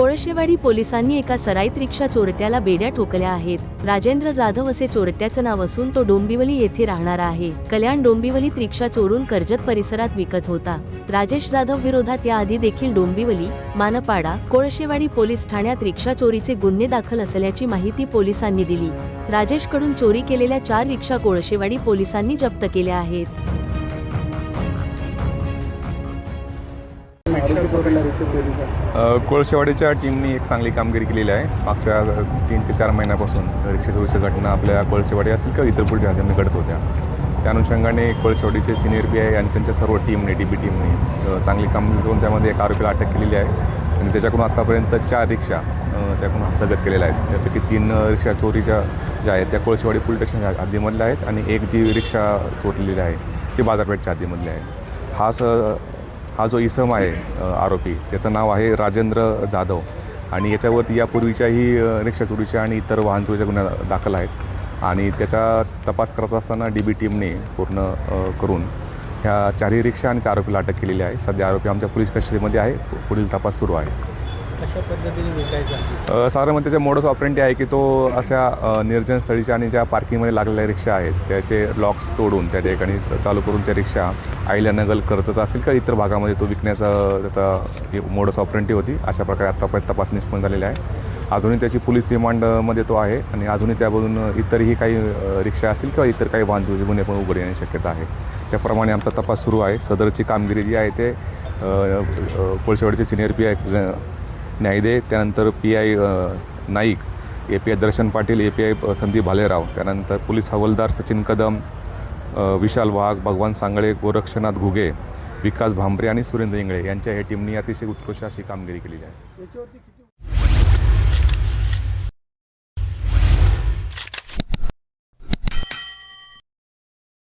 कोळशेवाडी पोलिसांनी एका सराईत रिक्षा चोरट्याला बेड्या ठोकल्या आहेत. राजेंद्र जाधव असे चोरट्याचं नाव असून तो डोंबिवली येथे राहणारा आहे. कल्याण डोंबिवलीत रिक्षा चोरून कर्जत परिसरात विकत होता. राजेश जाधव विरोधात याआधी देखील डोंबिवली मानपाडा कोळशेवाडी पोलीस ठाण्यात रिक्षा चोरीचे गुन्हे दाखल असल्याची माहिती पोलिसांनी दिली. राजेशकडून चोरी केलेल्या चार रिक्षा कोळशेवाडी पोलिसांनी जप्त केल्या आहेत. कोळशेवाडीच्या टीमनी एक चांगली कामगिरी केलेली आहे. मागच्या तीन ते चार महिन्यापासून रिक्षा चोरीच्या घटना आपल्या कोळशेवाडी असतील किंवा इतर पुढे राज्यांनी घडत होत्या. त्या अनुषंगाने कोळशेवाडीचे सिनियर पी आय आणि त्यांच्या सर्व टीमने डी बी टीमने चांगली कामगिरी करून त्यामध्ये एक आरोपीला अटक केलेली आहे. आणि त्याच्याकडून आत्तापर्यंत चार रिक्षा त्याकडून हस्तगत केलेल्या आहेत. त्यापैकी तीन रिक्षा चोरीच्या ज्या आहेत त्या कोळशेवाडी पोलीस स्टेशनच्या हद्दीमधल्या आहेत. आणि एक जी रिक्षा चोरलेली आहे ती बाजारपेठच्या हद्दीमधली आहे हा स हा जो इसम आहे आरोपी त्याचं नाव आहे राजेंद्र जाधव. आणि याच्यावरती यापूर्वीच्याही रिक्षा चोरीच्या आणि इतर वाहन चोरीच्या गुन्ह्या दाखल आहेत. आणि त्याचा तपास करत असताना डी बी टीमने पूर्ण करून ह्या चारही रिक्षा आणि त्या आरोपीला अटक केलेली आहे. सध्या आरोपी आमच्या पोलीस कस्टडीमध्ये आहे. पुढील तपास सुरू आहे. कशा पद्धतीने विकायचा? साधारण मोडस ऑपरेंटी आहे की तो अशा निर्जन स्थळीच्या आणि ज्या पार्किंगमध्ये लागलेल्या रिक्षा आहेत त्याचे लॉक्स तोडून त्या ठिकाणी चालू करून त्या रिक्षा आईल्यानगल करतच असेल का इतर भागामध्ये तो विकण्याचा त्याचा मोडस ऑपरेंटी होती अशा प्रकारे आत्तापर्यंत तपास निष्पन्न झालेला आहे. अजूनही त्याची पोलीस रिमांडमध्ये तो आहे आणि अजूनही त्यामधून इतरही काही रिक्षा असतील किंवा इतर काही वाहन गुन्हे पण उघड येण्याची शक्यता आहे. त्याप्रमाणे आमचा तपास सुरू आहे. सदरची कामगिरी जी आहे ते अ, कोळशेवाडीचे सिनियर पी आय न्यायदे त्यानंतर P I Naik A P I Darshan Patil A P I Sandeep Bhalerao. त्यानंतर पोलीस हवालदार सचिन कदम विशाल वाघ भगवान सांगळे गोरक्षनाथ घुगे विकास भांबरे आणि सुरेंद्र इंगळे यांच्या या टीमनी अतिशय उत्कृष्ट अशी कामगिरी केलेली आहे.